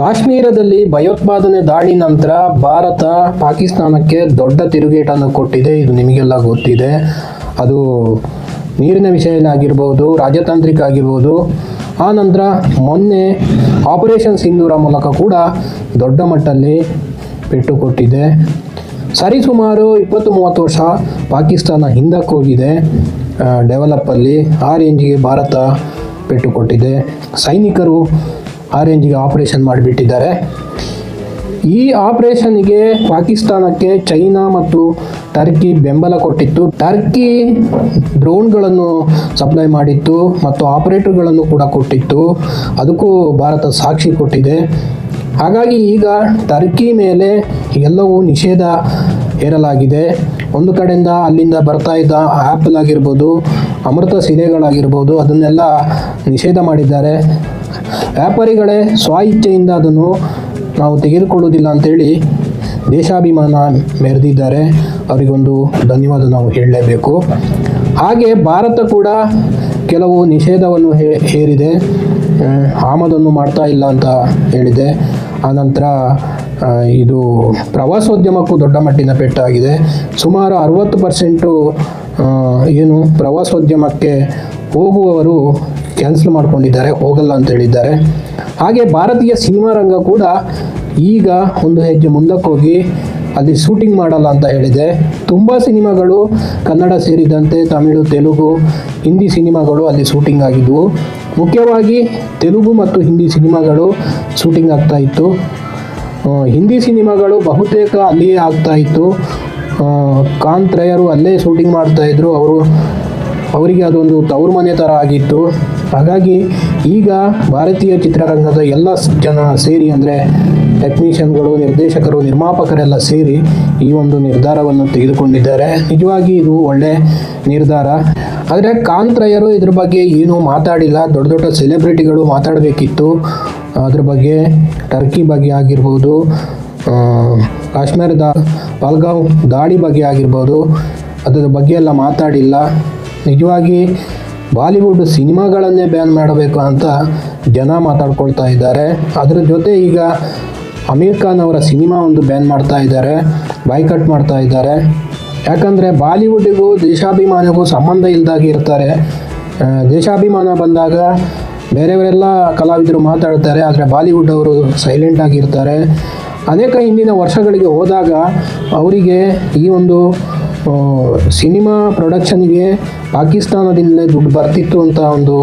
ಕಾಶ್ಮೀರದಲ್ಲಿ ಭಯೋತ್ಪಾದನೆ ದಾಳಿ ನಂತರ ಭಾರತ ಪಾಕಿಸ್ತಾನಕ್ಕೆ ದೊಡ್ಡ ತಿರುಗೇಟನ್ನು ಕೊಟ್ಟಿದೆ. ಇದು ನಿಮಗೆಲ್ಲ ಗೊತ್ತಿದೆ. ಅದು ನೀರಿನ ವಿಷಯದಲ್ಲಿ ಆಗಿರ್ಬೋದು ರಾಜತಾಂತ್ರಿಕ ಆಗಿರ್ಬೋದು. ಆ ನಂತರ ಮೊನ್ನೆ ಆಪರೇಷನ್ ಸಿಂಧೂರ ಮೂಲಕ ಕೂಡ ದೊಡ್ಡ ಮಟ್ಟಲ್ಲಿ ಪೆಟ್ಟು ಕೊಟ್ಟಿದೆ. ಸರಿಸುಮಾರು ಇಪ್ಪತ್ತು ಮೂವತ್ತು ವರ್ಷ ಪಾಕಿಸ್ತಾನ ಹಿಂದಕ್ಕೆ ಹೋಗಿದೆ. ಡೆವಲಪ್ಪಲ್ಲಿ ಆ ರೇಂಜಿಗೆ ಭಾರತ ಪೆಟ್ಟು ಕೊಟ್ಟಿದೆ. ಸೈನಿಕರು ಆ ಆಪರೇಷನ್ ಮಾಡಿಬಿಟ್ಟಿದ್ದಾರೆ. ಈ ಆಪರೇಷನ್ಗೆ ಪಾಕಿಸ್ತಾನಕ್ಕೆ ಚೈನಾ ಮತ್ತು ಟರ್ಕಿ ಬೆಂಬಲ ಕೊಟ್ಟಿತ್ತು. ಟರ್ಕಿ ಡ್ರೋನ್ಗಳನ್ನು ಸಪ್ಲೈ ಮಾಡಿತ್ತು ಮತ್ತು ಆಪರೇಟರ್ಗಳನ್ನು ಕೂಡ ಕೊಟ್ಟಿತ್ತು. ಅದಕ್ಕೂ ಭಾರತ ಸಾಕ್ಷಿ ಕೊಟ್ಟಿದೆ. ಹಾಗಾಗಿ ಈಗ ಟರ್ಕಿ ಮೇಲೆ ಎಲ್ಲವೂ ನಿಷೇಧ ಹೇರಲಾಗಿದೆ. ಒಂದು ಕಡೆಯಿಂದ ಅಲ್ಲಿಂದ ಬರ್ತಾ ಇದ್ದ ಆ್ಯಪಲ್ ಆಗಿರ್ಬೋದು ಅಮೃತ ಸಿಲೆಗಳಾಗಿರ್ಬೋದು ಅದನ್ನೆಲ್ಲ ನಿಷೇಧ ಮಾಡಿದ್ದಾರೆ. ವ್ಯಾಪಾರಿಗಳೇ ಸ್ವ ಇಚ್ಛೆಯಿಂದ ಅದನ್ನು ನಾವು ತೆಗೆದುಕೊಳ್ಳುವುದಿಲ್ಲ ಅಂತೇಳಿ ದೇಶಾಭಿಮಾನ ಮೆರೆದಿದ್ದಾರೆ. ಅವರಿಗೊಂದು ಧನ್ಯವಾದ ನಾವು ಹೇಳಲೇಬೇಕು. ಹಾಗೆ ಭಾರತ ಕೂಡ ಕೆಲವು ನಿಷೇಧವನ್ನು ಹೇರಿದೆ. ಆಮದನ್ನು ಮಾಡ್ತಾ ಇಲ್ಲ ಅಂತ ಹೇಳಿದೆ. ಆನಂತರ ಇದು ಪ್ರವಾಸೋದ್ಯಮಕ್ಕೂ ದೊಡ್ಡ ಮಟ್ಟಿನ ಪೆಟ್ಟಾಗಿದೆ. ಸುಮಾರು ಅರವತ್ತು ಪರ್ಸೆಂಟು ಏನು ಪ್ರವಾಸೋದ್ಯಮಕ್ಕೆ ಹೋಗುವವರು ಕ್ಯಾನ್ಸಲ್ ಮಾಡ್ಕೊಂಡಿದ್ದಾರೆ, ಹೋಗಲ್ಲ ಅಂತ ಹೇಳಿದ್ದಾರೆ. ಹಾಗೆ ಭಾರತೀಯ ಸಿನಿಮಾ ರಂಗ ಕೂಡ ಈಗ ಒಂದು ಹೆಜ್ಜೆ ಮುಂದಕ್ಕೆ ಹೋಗಿ ಅಲ್ಲಿ ಶೂಟಿಂಗ್ ಮಾಡಲ್ಲ ಅಂತ ಹೇಳಿದೆ. ತುಂಬ ಸಿನಿಮಾಗಳು ಕನ್ನಡ ಸೇರಿದಂತೆ ತಮಿಳು, ತೆಲುಗು, ಹಿಂದಿ ಸಿನಿಮಾಗಳು ಅಲ್ಲಿ ಶೂಟಿಂಗ್ ಆಗಿದ್ವು. ಮುಖ್ಯವಾಗಿ ತೆಲುಗು ಮತ್ತು ಹಿಂದಿ ಸಿನಿಮಾಗಳು ಶೂಟಿಂಗ್ ಆಗ್ತಾ ಇತ್ತು. ಹಿಂದಿ ಸಿನಿಮಾಗಳು ಬಹುತೇಕ ಅಲ್ಲಿಯೇ ಆಗ್ತಾ ಇತ್ತು. ಕಾಂತ್ ಕಾಂತ್ರಯರು ಅಲ್ಲೇ ಶೂಟಿಂಗ್ ಮಾಡ್ತಾ ಇದ್ರು. ಅವರು, ಅವರಿಗೆ ಅದೊಂದು ತವರು ಮನೆ ಥರ ಆಗಿತ್ತು. ಹಾಗಾಗಿ ಈಗ ಭಾರತೀಯ ಚಿತ್ರರಂಗದ ಎಲ್ಲ ಜನ ಸೇರಿ ಅಂದರೆ ಟೆಕ್ನಿಷಿಯನ್ಗಳು ನಿರ್ದೇಶಕರು, ನಿರ್ಮಾಪಕರೆಲ್ಲ ಸೇರಿ ಈ ಒಂದು ನಿರ್ಧಾರವನ್ನು ತೆಗೆದುಕೊಂಡಿದ್ದಾರೆ. ನಿಜವಾಗಿ ಇದು ಒಳ್ಳೆ ನಿರ್ಧಾರ. ಆದರೆ ಕಾಂತ್ರಯ್ಯರು ಇದ್ರ ಬಗ್ಗೆ ಏನೂ ಮಾತಾಡಿಲ್ಲ. ದೊಡ್ಡ ದೊಡ್ಡ ಸೆಲೆಬ್ರಿಟಿಗಳು ಮಾತಾಡಬೇಕಿತ್ತು. ಅದ್ರ ಬಗ್ಗೆ ಟರ್ಕಿ ಬಗ್ಗೆ ಆಗಿರ್ಬೋದು ಕಾಶ್ಮೀರದ ಪಲ್ಗಾವ್ ದಾಳಿ ಬಗ್ಗೆ ಆಗಿರ್ಬೋದು, ಅದರ ಬಗ್ಗೆ ಎಲ್ಲ ಮಾತಾಡಿಲ್ಲ. ನಿಜವಾಗಿ ಬಾಲಿವುಡ್ ಸಿನಿಮಾಗಳನ್ನೇ ಬ್ಯಾನ್ ಮಾಡಬೇಕು ಅಂತ ಜನ ಮಾತಾಡ್ಕೊಳ್ತಾ ಇದ್ದಾರೆ. ಅದರ ಜೊತೆ ಈಗ ಅಮೀರ್ ಖಾನ್ ಅವರ ಸಿನಿಮಾ ಒಂದು ಬ್ಯಾನ್ ಮಾಡ್ತಾ ಇದ್ದಾರೆ ಬಾಯ್ಕಟ್ ಮಾಡ್ತಾ ಇದ್ದಾರೆ. ಯಾಕಂದರೆ ಬಾಲಿವುಡ್ಡಿಗೂ ದೇಶಾಭಿಮಾನಿಗೂ ಸಂಬಂಧ ಇಲ್ಲದಾಗಿ ಇರ್ತಾರೆ. ದೇಶಾಭಿಮಾನ ಬಂದಾಗ ಬೇರೆಯವರೆಲ್ಲ ಕಲಾವಿದರು ಮಾತಾಡ್ತಾರೆ, ಆದರೆ ಬಾಲಿವುಡ್ ಅವರು ಸೈಲೆಂಟ್ ಆಗಿರ್ತಾರೆ ಅನೇಕ ಹಿಂದಿನ ವರ್ಷಗಳಿಗೆ ಹೋದಾಗ ಅವರಿಗೆ ಈ ಒಂದು ಸಿನಿಮಾ ಪ್ರೊಡಕ್ಷನ್ಗೆ ಪಾಕಿಸ್ತಾನದಿಂದಲೇ ದುಡ್ಡು ಬರ್ತಿತ್ತು ಅಂತ ಒಂದು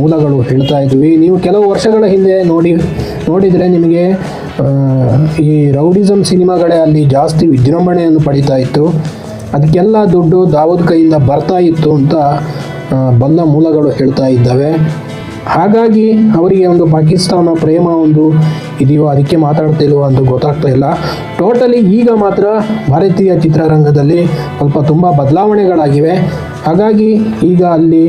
ಮೂಲಗಳು ಹೇಳ್ತಾ ಇದ್ವಿ. ನೀವು ಕೆಲವು ವರ್ಷಗಳ ಹಿಂದೆ ನೋಡಿ, ನೋಡಿದರೆ ನಿಮಗೆ ಈ ರೌಡಿಸಮ್ ಸಿನಿಮಾಗಳೇ ಅಲ್ಲಿ ಜಾಸ್ತಿ ವಿಜೃಂಭಣೆಯನ್ನು ಪಡಿತಾ ಇತ್ತು. ಅದಕ್ಕೆಲ್ಲ ದುಡ್ಡು ದಾವೂದ್ ಕೈಯಿಂದ ಬರ್ತಾ ಇತ್ತು ಅಂತ ಬಂದ ಮೂಲಗಳು ಹೇಳ್ತಾ ಇದ್ದಾವೆ. ಹಾಗಾಗಿ ಅವರಿಗೆ ಒಂದು ಪಾಕಿಸ್ತಾನ ಪ್ರೇಮ ಒಂದು ಇದೆಯೋ ಅದಕ್ಕೆ ಮಾತಾಡ್ತಿಲ್ವೋ ಅಂತ ಗೊತ್ತಾಗ್ತಾ ಇಲ್ಲ. ಟೋಟಲಿ ಈಗ ಮಾತ್ರ ಭಾರತೀಯ ಚಿತ್ರರಂಗದಲ್ಲಿ ಸ್ವಲ್ಪ ತುಂಬ ಬದಲಾವಣೆಗಳಾಗಿವೆ. ಹಾಗಾಗಿ ಈಗ ಅಲ್ಲಿ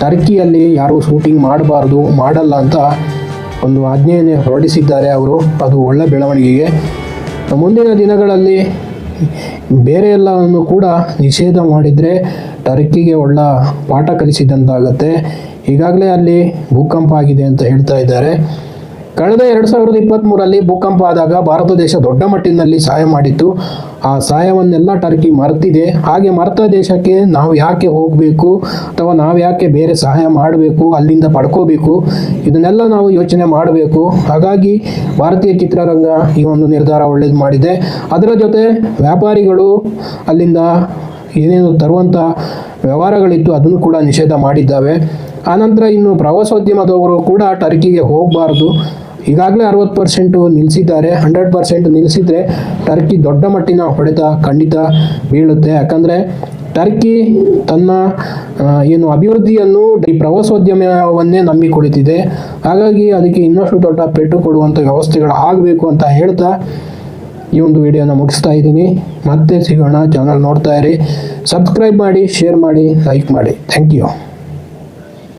ಟರ್ಕಿಯಲ್ಲಿ ಯಾರೂ ಶೂಟಿಂಗ್ ಮಾಡಬಾರ್ದು, ಮಾಡಲ್ಲ ಅಂತ ಒಂದು ಆಜ್ಞೆಯನ್ನು ಹೊರಡಿಸಿದ್ದಾರೆ ಅವರು. ಅದು ಒಳ್ಳೆ ಬೆಳವಣಿಗೆಗೆ. ಮುಂದಿನ ದಿನಗಳಲ್ಲಿ ಬೇರೆ ಎಲ್ಲವನ್ನು ಕೂಡ ನಿಷೇಧ ಮಾಡಿದರೆ ಟರ್ಕಿಗೆ ಒಳ್ಳ ಪಾಠ ಕಲಿಸಿದಂತಾಗತ್ತೆ. ಈಗಾಗಲೇ ಅಲ್ಲಿ ಭೂಕಂಪ ಆಗಿದೆ ಅಂತ ಹೇಳ್ತಾ ಇದ್ದಾರೆ. ಕಳೆದ ಎರಡು ಸಾವಿರದ ಇಪ್ಪತ್ತ್ಮೂರಲ್ಲಿ ಭೂಕಂಪ ಆದಾಗ ಭಾರತ ದೇಶ ದೊಡ್ಡ ಮಟ್ಟಿನಲ್ಲಿ ಸಹಾಯ ಮಾಡಿತ್ತು. ಆ ಸಹಾಯವನ್ನೆಲ್ಲ ಟರ್ಕಿ ಮರೆತಿದೆ. ಹಾಗೆ ಮರೆತ ದೇಶಕ್ಕೆ ನಾವು ಯಾಕೆ ಹೋಗಬೇಕು? ಅಥವಾ ನಾವು ಯಾಕೆ ಬೇರೆ ಸಹಾಯ ಮಾಡಬೇಕು? ಅಲ್ಲಿಂದ ಪಡ್ಕೋಬೇಕು? ಇದನ್ನೆಲ್ಲ ನಾವು ಯೋಚನೆ ಮಾಡಬೇಕು. ಹಾಗಾಗಿ ಭಾರತೀಯ ಚಿತ್ರರಂಗ ಈ ಒಂದು ನಿರ್ಧಾರ ಒಳ್ಳೇದು ಮಾಡಿದೆ. ಅದರ ಜೊತೆ ವ್ಯಾಪಾರಿಗಳು ಅಲ್ಲಿಂದ ಏನೇನು ತರುವಂಥ ವ್ಯವಹಾರಗಳಿತ್ತು, ಅದನ್ನು ಕೂಡ ನಿಷೇಧ ಮಾಡಿದ್ದಾವೆ. ಆನಂತರ ಇನ್ನು ಪ್ರವಾಸೋದ್ಯಮದವರು ಕೂಡ ಟರ್ಕಿಗೆ ಹೋಗಬಾರ್ದು. ಈಗಾಗಲೇ ಅರವತ್ತು ಪರ್ಸೆಂಟು ನಿಲ್ಲಿಸಿದ್ದಾರೆ ಹಂಡ್ರೆಡ್ ಪರ್ಸೆಂಟ್ ನಿಲ್ಲಿಸಿದರೆ ಟರ್ಕಿ ದೊಡ್ಡ ಮಟ್ಟಿನ ಹೊಡೆತ ಖಂಡಿತ ಬೀಳುತ್ತೆ. ಯಾಕಂದರೆ ಟರ್ಕಿ ತನ್ನ ಏನು ಅಭಿವೃದ್ಧಿಯನ್ನು ಈ ಪ್ರವಾಸೋದ್ಯಮವನ್ನೇ ನಂಬಿ ಕುಳಿತಿದೆ. ಹಾಗಾಗಿ ಅದಕ್ಕೆ ಇನ್ನಷ್ಟು ದೊಡ್ಡ ಪೆಟ್ಟು ಕೊಡುವಂಥ ವ್ಯವಸ್ಥೆಗಳು ಆಗಬೇಕು ಅಂತ ಹೇಳ್ತಾ ಈ ಒಂದು ವಿಡಿಯೋನ ಮುಗಿಸ್ತಾ ಇದ್ದೀನಿ. ಮತ್ತೆ ಸಿಗೋಣ ಚಾನಲ್ ನೋಡ್ತಾ ಇರಿ. ಸಬ್ಸ್ಕ್ರೈಬ್ ಮಾಡಿ ಶೇರ್ ಮಾಡಿ ಲೈಕ್ ಮಾಡಿ. Thank you